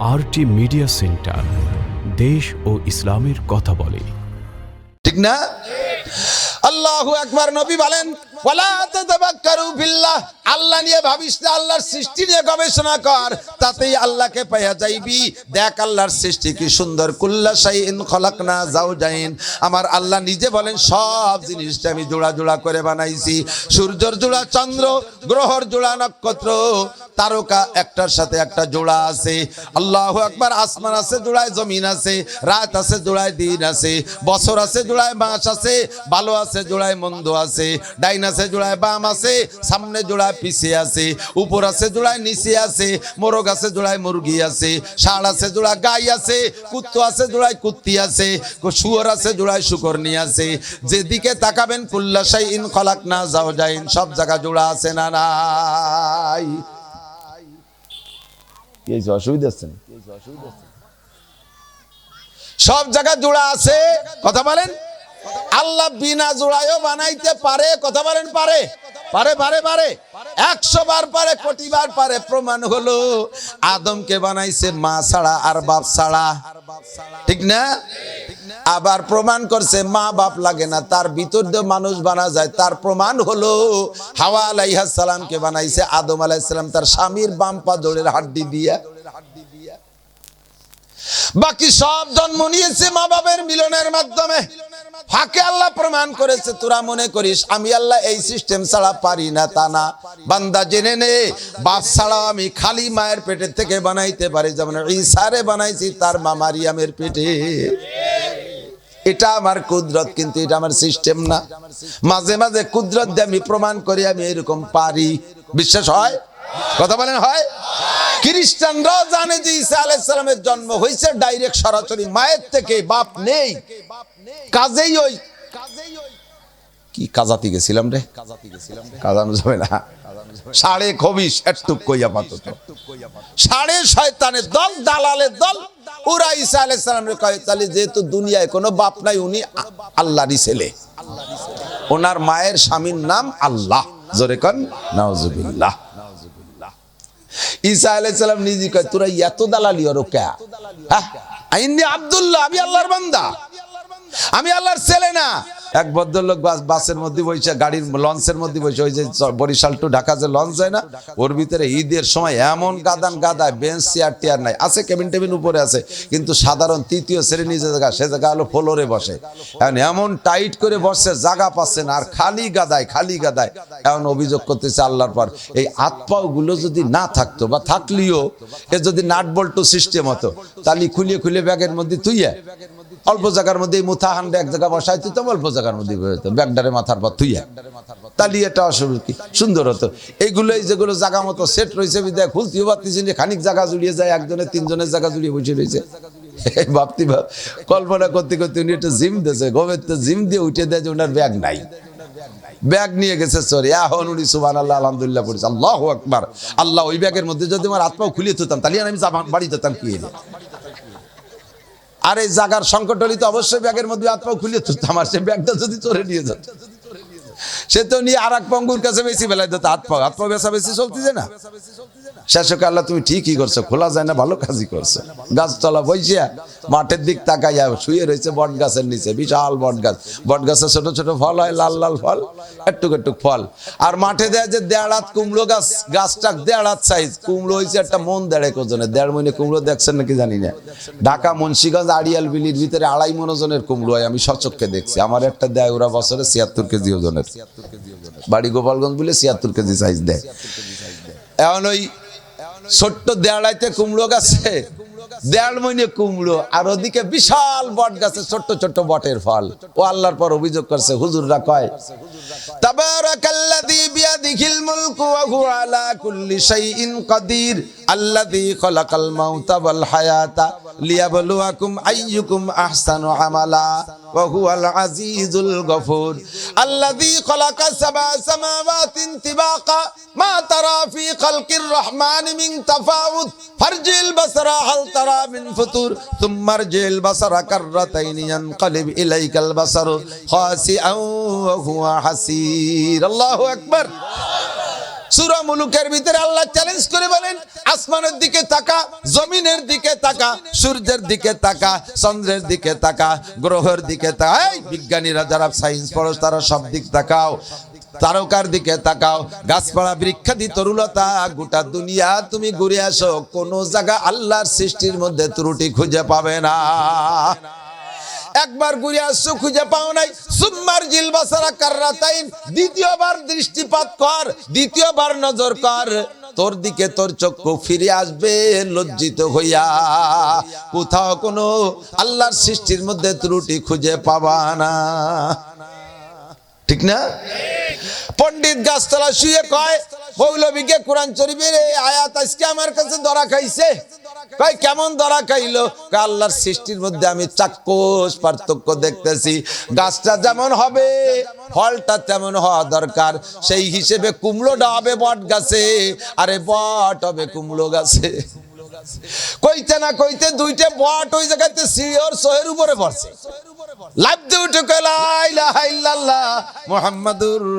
RT media centre দেশ ও ইসলামের কথা বলে। ঠিক না? আল্লাহ একবার নবী বলেন আল্লাহ নিয়ে ভাবিস না, আল্লাহর সৃষ্টি নিয়ে গবেষণা কর, তাতেই আল্লাহকে পাইয়া যাইবি। দেখ আল্লাহর সৃষ্টি কি সুন্দর আমার আল্লাহ নিজে বলেন, সব জিনিসটা আমি জোড়া জোড়া করে বানাইছি। সূর্যর জোড়া চন্দ্র, গ্রহর জোড়া নক্ষত্র, তারকা একটার সাথে একটা জোড়া আছে। আল্লাহ একবার আসমান আছে জোড়ায়, জমিন আছে, রাত আছে জোড়ায় দিন আছে, বছর আছে জোড়ায় মাস আছে ভালো আছে জোড়ায় মন্দ আছে ডাইন আছে, জোড়ায় বাম আছে, সামনে জোড়ায় পিছিয়ে আছে, উপর আছে জোড়ায় নিচে আছে, মোরগ আছে জোড়ায় মুরগি আছে, ষাঁড় আছে জোড়ায় গাই আছে, কুত্তো আছে জোড়ায় কুত্তি আছে, শুয়োর আছে জোড়ায় শুকরনি আছে। যেদিকে তাকাবেন কুল্লাশাই ইন খলাক না যাও যাইন সব জায়গা জোড়া আছে না নাই? সব জায়গা জোড়া আছে, কথা বলেন? আল্লাহ বিনা জোড়ায়ও বানাইতে পারে, কথা বলেন পারে? পারে পারে পারে। একশো বার পারে, কোটি বার পারে, প্রমাণ হলো আদমকে বানাইছে মা ছাড়া আর বাপ ছাড়া। ঠিক না? আবার প্রমাণ করছে মা বাপ লাগে না, তার ভিতর দিয়ে মানুষ বানা যায়, তার প্রমাণ হলো হাওয়া আলাইহাস সালামকে বানাইছে, আদম আলাইহিস সালাম তার স্বামীর বাম পা জোড়ের হাড্ডি দিয়া। বাকি সব জন্ম নিয়েছে মা বাবার মিলনের মাধ্যমে। ফাঁকে আল্লাহ প্রমাণ করেছে, তোরা মনে করিস, আমি আল্লাহ এই সিস্টেম ছাড়া পারি না, তা না। বান্দা জেনে নে, বাপ ছাড়াও আমি খালি মায়ের পেটের থেকে বানাইতে পারি। যেমন ঈসারে বানাইছি, তার মা মারিয়ামের পেটে। এটা আমার কুদরত, কিন্তু এটা আমার সিস্টেম না। মাঝে মাঝে কুদরত দিয়ে আমি প্রমাণ করি, আমি এরকম পারি। বিশ্বাস হয়? কথা বলেন, হয়? খ্রিস্টানরাও জানে যে ঈসা আলাইসালামের জন্ম হয়েছে ডাইরেক্ট সরাসরি মায়ের থেকে, বাপ নেই। কাজেই ওই কি কাজাতি গেছিলাম রে? কাজাতি গেছিলাম কাজানো যাবে না। সাড়ে খবিস একটু কইয়া পাতত সাড়ে শয়তানের দল দালালের দল। ওরা ঈসা আলাইসালামের কয়, তাহলে যেহেতু দুনিয়ায় কোনো বাপ নাই, উনি আল্লাহরই ছেলে। ওনার মায়ের স্বামীর নাম আল্লাহ। জোরে কন, নাউজুবিল্লাহ। ঈসা আলাইসালাম নিজে কয় তোরা এত দালালি ওর কে? হ্যাঁ আব্দুল্লাহ আমি আল্লাহর বান্দা। আমি আল্লাহর ছেলে না। এক ভদ্রলোক বাস, বাসের মধ্যে বসে, গাড়ির লঞ্চের মধ্যে বসে, ওই যে বরিশাল টু ঢাকা যে লঞ্চ যায় না, ওর ভিতরে ঈদের সময় এমন গাদান গাদায়, বেঞ্চ, চেয়ার, টিয়ার নাই। আছে, কেবিন টেবিন উপরে আছে, কিন্তু সাধারণ তৃতীয় শ্রেণি যে জায়গা, সে জায়গা হলো ফ্লোরে বসে। এখন এমন টাইট করে বসছে জায়গা পাচ্ছে না, আর খালি গাদায় খালি গাদায়। এমন অভিযোগ করতেছে আল্লাহর পর, এই গুলো যদি না থাকতো বা থাকলেও, এ যদি নাট বল্টু সিস্টেম হতো, তাহলে খুলিয়ে খুলিয়ে ব্যাগের মধ্যে তুইয়া অল্প জায়গার মধ্যে মুথা হান্ডে এক জায়গা বসাই তো অল্প জায়গার মধ্যে বেরোতো ব্যাগডারে মাথার পর তুইয়া তাহলে এটা অসুবিধা কি? সুন্দর হতো। এইগুলো এই যেগুলো জায়গা মতো সেট রয়েছে বিদায় খুলতেও না খানিক জায়গা জুড়িয়ে যায় একজনের তিনজনের জায়গা জুড়িয়ে বসে রয়েছে। ভাবতি ভাব কল্পনা করতে করতে উনি একটা জিম দিয়েছে গমের তো জিম দিয়ে উঠে দেয় যে ওনার ব্যাগ নাই। ব্যাগ নিয়ে গেছে সরি এখন উনি সুবান আল্লাহ আলহামদুলিল্লাহ পড়েছে। আল্লাহ আকবার। আল্লাহ ওই ব্যাগের মধ্যে যদি আমার হাত পাও খুলিয়ে তুলতাম তাহলে আমি বাড়ি যেতাম কি আর এই জাগার সংকট হলে তো অবশ্যই ব্যাগের মধ্যে হাত খুলে তুলতো। আমার সে ব্যাগটা যদি চড়ে নিয়ে যেত। সে তো নিয়ে আর এক পঙ্গুর কাছে বেশি বেলায় দিত, হাত পাও বেচা বেশি চলতেছে না। শেষকে আল্লাহ তুমি ঠিকই করছ, খোলা যায় না, ভালো কাজই করছ। গাছতলা বইছিয়া মাঠের দিক তাকাইয়া শুয়ে রয়েছে বট গাছের নিচে, বিশাল বট গাছ। বট গাছে ছোট ছোট ফল হয়, লাল লাল ফল, একটুক একটুক ফল। আর মাঠে দেয় যে দেড়াত কুমড়ো গাছ, গাছটা দেড়াত সাইজ কুমড়ো হয়েছে একটা মন দেড়েক ওজনের, দেড় মনে কুমড়ো দেখছেন নাকি জানি না। ঢাকা, মুন্সিগঞ্জ, আড়িয়াল বিলির ভিতরে আড়াই মন ওজনের কুমড়ো হয়, আমি সচক্ষে দেখছি। আমার একটা দেয় ওরা বছরে ছিয়াত্তর কেজি ওজনের। বাড়ি গোপালগঞ্জ বলে ছিয়াত্তর কেজি সাইজ দেয়। এখন ওই ছোট্ট দেড়াইতে কুমড়ো গাছে দেড় মইনে কুমড়ো, আর ওদিকে বিশাল বট গাছে, ছোট্ট ছোট্ট বটের ফল। ও আল্লাহর পর অভিযোগ করছে, হুজুররা কয়, তাবারাকাল্লাযী বিয়াদিহিল মুলকু ওয়া হুয়া আলা কুল্লি শাইইন কাদির, আল্লাযী খালাকাল মাউতা ওয়াল হায়াতা লিয়াবলুয়াকুম আইয়ুকুম আহসানু আমালা, ওয়া হুয়াল আজিজুল গফুর। আল্লাযী খালাকা সাবআ সামাওয়াতিন তিবাকা, মা তারা ফি খালকির রহমান মিন তাফাউত, ফারজিল বাসরা হাল তারা মিন ফুতুর থুম্মা রজিল বাসরা কাররাতাইন ইয়ানকালিব ইলাইকাল বাসারু, খাসিআন ওয়া হুয়া হাসির। আল্লাহু আকবার। সূরা মুলুকের ভিতরে আল্লাহ চ্যালেঞ্জ করে বলেন, আসমানের দিকে তাকা, জমিনের দিকে তাকা, সূর্যের দিকে তাকা, চন্দ্রের দিকে তাকা, গ্রহের দিকে তাকা। এই বিজ্ঞানীরা যারা সায়েন্স পড়ো, তারা সব দিক তাকাও। তারকার দিকে তাকাও। গাছপালা বৃক্ষাদি তরুলতা, গোটা দুনিয়া তুমি ঘুরে আসো। কোন জায়গা আল্লাহর সৃষ্টির মধ্যে ত্রুটি খুঁজে পাবে না। একবার ঘুরে আসছো, খুঁজে পাও নাই। সুম্মার জিল বাসারা কাররাতাইন, দ্বিতীয়বার দৃষ্টিপাত কর, দ্বিতীয়বার নজর কর। তোর দিকে তোর চক্ষু ফিরে আসবে, লজ্জিত হইয়া। কোথাও কোনো আল্লাহর সৃষ্টির মধ্যে ত্রুটি খুঁজে পাবা না। ঠিক না? পণ্ডিত গাছতলা শুয়ে কয়, মৌলবীকে কোরআন শরীফের এই আয়াত আজকে আমার কাছে ধরা খাইছে। কয় কেমন ধরা খাইলো? আল্লাহর সৃষ্টির মধ্যে আমি চাক্ষুষ পার্থক্য দেখতেছি। গাছটা যেমন হবে, ফলটা তেমন হওয়া দরকার। সেই হিসেবে কুমড়োটা হবে বট গাছে, আরে বট হবে কুমড়ো গাছে। কইতে না কইতে দুইটা বট ওই জায়গাতে সোহের উপরে পড়ছে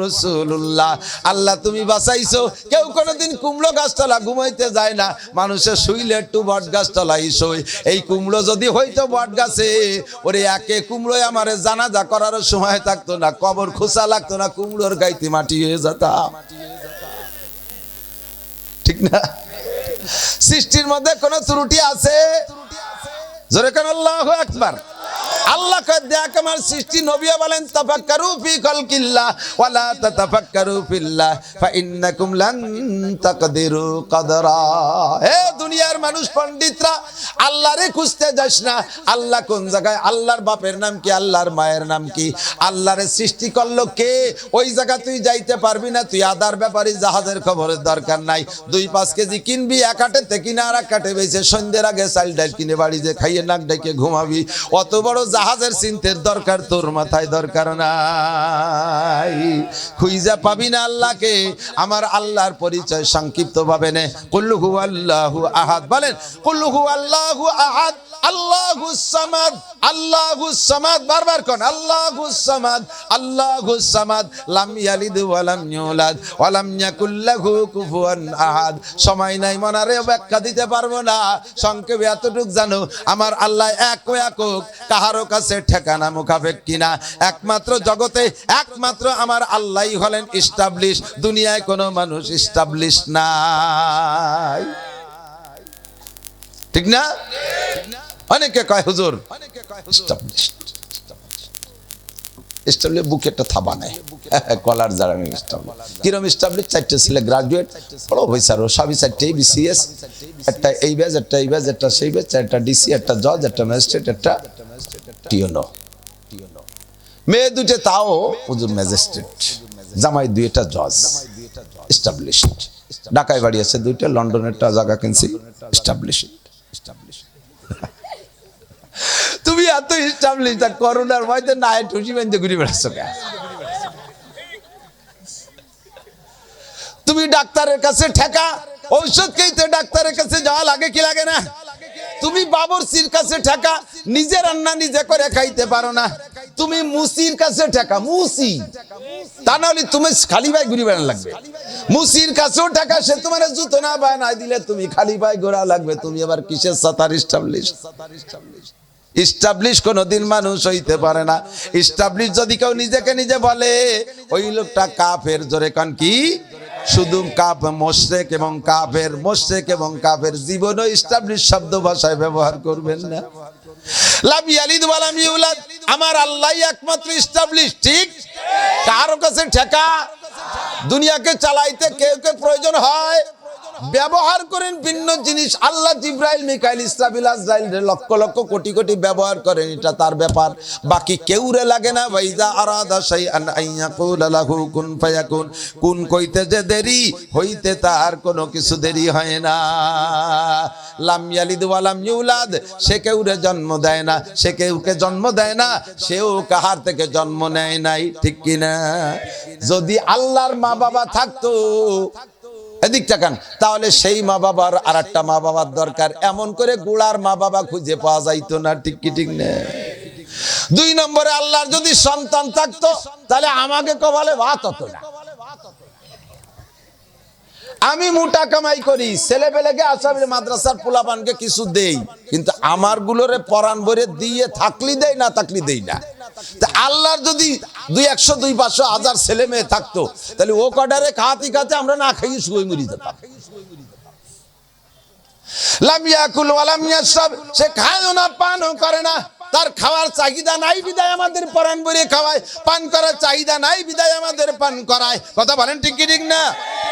রসুল্লাহ আল্লাহ, তুমি বাঁচাইছো। কেউ কোনোদিন কুমড়ো গাছতলা ঘুমাইতে যায় না। মানুষের শুইলে একটু বট গাছতলাই শোয় এই কুমড়ো যদি হইতো বট গাছে, ওরে একে কুমড়োয় আমার জানাজা করার সময় থাকতো না, কবর খোসা লাগতো না, কুমড়োর গাইতে মাটি হয়ে যেতাম। ঠিক না? সৃষ্টির মধ্যে কোনো ত্রুটি আছে? জোরে কেন আল্লাহ আকবার। আল্লাহ দেখ আমার সৃষ্টি নবিয়া বলেন, তাফাক্কারু দুনিয়ার মানুষ পণ্ডিতরা, আল্লাহরে খুঁজতে যাস না। আল্লাহ কোন জায়গায়? আল্লাহর বাপের নাম কি? আল্লাহর মায়ের নাম কি? আল্লাহরে সৃষ্টি করল কে? ওই জায়গা তুই যাইতে পারবি না, তুই আদার ব্যাপারে জাহাজের খবরের দরকার নাই। দুই পাঁচ কেজি কিনবি, এক আটে তে কিনে আর এক কাটে বেছে সন্ধ্যের আগে চাল ডাল কিনে বাড়ি যে খাইয়ে নাক ডেকে ঘুমাবি। অত বড় জাহাজের চিন্তের দরকার, তোর মাথায় দরকার নাই। খুইজা পাবি না আল্লাহকে, আমার আল্লাহর পরিচয় সংক্ষিপ্ত ভাবে নে। কুল্লুহু আল্লাহু আহাদ, বলেন কুল্লুহু আল্লাহু আহাদ, আল্লাহু সামাদ আল্লাহু সামাদ, বারবার কোন, আল্লাহু সামাদ আল্লাহু সামাদ, লাম ইয়ালিদ ওয়া লাম ইউলাদ, ওয়া লাম ইয়াকুল লাহু কুফুয়ান আহাদ। সময় নাই, মনারে ব্যাখ্যা দিতে পারব না। সংক্ষেপে এতটুক জানো, আমার আল্লাহ এক একক কাহারো কাছে ঠেকানা মুখাফেক কিনা? একমাত্র জগতে একমাত্র আমার আল্লাহই হলেন ইস্টাবলিশ দুনিয়ায় কোনো মানুষ ইস্টাবলিশ নাই। ঠিক না? অনেকে কয়, হুজুর একটা এই একটা এই সেই ডিসি একটা জজ একটা ম্যাজিস্ট্রেট একটা টিওনো মেয়ে দুটে তাও ম্যাজিস্ট্রেট। জামাই দুইটা জজ। এস্টাবলিশড ঢাকায় বাড়ি আছে দুইটা লন্ডনেরটা জায়গা কিনছি। এস্টাবলিশড তুমি এত ইস্টাবলিশ তা করোনার ভয়তে না ঠুসি বেঁধে ঘুরে বেড়াচ্ছ কেন? তুমি ডাক্তারের কাছে ঠেকা। ঔষধ খেতে ডাক্তারের কাছে যাওয়া লাগে কি লাগে না? তুমি বাবরসির কাছে ঠেকা, নিজে রান্না নিজে করে খাইতে পারো না। তুমি মুসির কাছে ঠেকা, মুসি। তা নাহলে তুমি খালি ভাই ঘুরে বেড়ানো লাগবে। মুসির কাছেও টাকা সে তোমার জুতো না বানাই দিলে তুমি খালি ভাই ঘোরা লাগবে। তুমি আবার কিসের সাতার ইস্টাবলিশ ইস্টাবলিশ কোনোদিন মানুষ হইতে পারে না। ইস্টাবলিশ যদি কেউ নিজেকে নিজে বলে, ওই লোকটা কাফের, জোরে কান কি? শুধু কাপ মোশেক এবং কাফের মোশেক এবং কাফের জীবনও ইস্টাবলিশ শব্দ ভাষায় ব্যবহার করবেন না। আমার আল্লাহ একমাত্র ইস্টাবলিশ ঠিক? কারও কাছে ঠেকা, দুনিয়াকে চালাইতে কেউ কে প্রয়োজন হয়? ব্যবহার করেন ভিন্ন জিনিস। আল্লাহ জিব্রাইল, মিকাইল, ইসরাফিল, আজরাইল লক্ষ লক্ষ কোটি কোটি ব্যবহার করেন, এটা তার ব্যাপার। বাকি কেউ রে লাগে না ভাইজা আরাদা শাইআন আইয়াকুল লাহু কুন ফায়াকুন। কুন কইতে যে দেরি, হইতে তার কোনো কিছু দেরি হয় না। লাম ইয়ালিদ ওয়া লাম ইউলাদ, সে কেউ রে জন্ম দেয় না, সে কেউকে জন্ম দেয় না, সেও কাহার থেকে জন্ম নেয় নাই, ঠিক কিনা? যদি আল্লাহর মা বাবা থাকতো এদিক তাকান তাহলে সেই মা বাবার আর একটা মা বাবার দরকার। এমন করে গোড়ার মা বাবা খুঁজে পাওয়া যাইতো না, ঠিক কি ঠিক না? দুই নম্বরে আল্লাহর যদি সন্তান থাকতো, তাহলে আমাকে কপালে ভাত হতো না। আমি মোটা কামাই করি ছেলে পেলেকে আসামের মাদ্রাসার পোলাপানকে কিছু দেই, কিন্তু আমার গুলোরে পরাণ ভরে দিয়ে থাকলি দেই না, থাকলি দেই না। আল্লাহর যদি দুই একশো, দুই পাঁচশো হাজার ছেলে মেয়ে থাকতো, তাহলে ও কডারে খাতি খাতে আমরা না খাইয়ে শুয়ে মরি যেতাম। লামিয়া কুল সে খায় না, পানও করে না। তার খাওয়ার চাহিদা নাই, বিদায় আমাদের পরাণ ভরে খাওয়ায়। পান করার চাহিদা নাই, বিদায় আমাদের পান করায়। কথা বলেন ঠিক কি ঠিক না?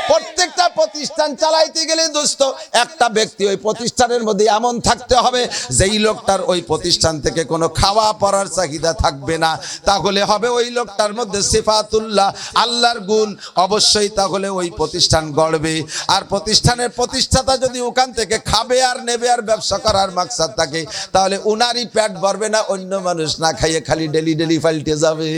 প্রত্যেকটা প্রতিষ্ঠান চালাইতে গেলে দোস্ত, একটা ব্যক্তি ওই প্রতিষ্ঠানের মধ্যে এমন থাকতে হবে, যেই লোকটার ওই প্রতিষ্ঠান থেকে কোনো খাওয়া পড়ার চাহিদা থাকবে না। তাহলে হবে ওই লোকটার মধ্যে সিফাতুল্লাহ, আল্লাহর গুণ। অবশ্যই তাহলে ওই প্রতিষ্ঠান গড়বে। আর প্রতিষ্ঠানের প্রতিষ্ঠাতা যদি ওখান থেকে খাবে আর নেবে আর ব্যবসা করার মাকসাদ থাকে, তাহলে উনারই পেট ভরবে না অন্য মানুষ না খাইয়ে খালি ডেলি ডেলি ফাইলতে যাবে।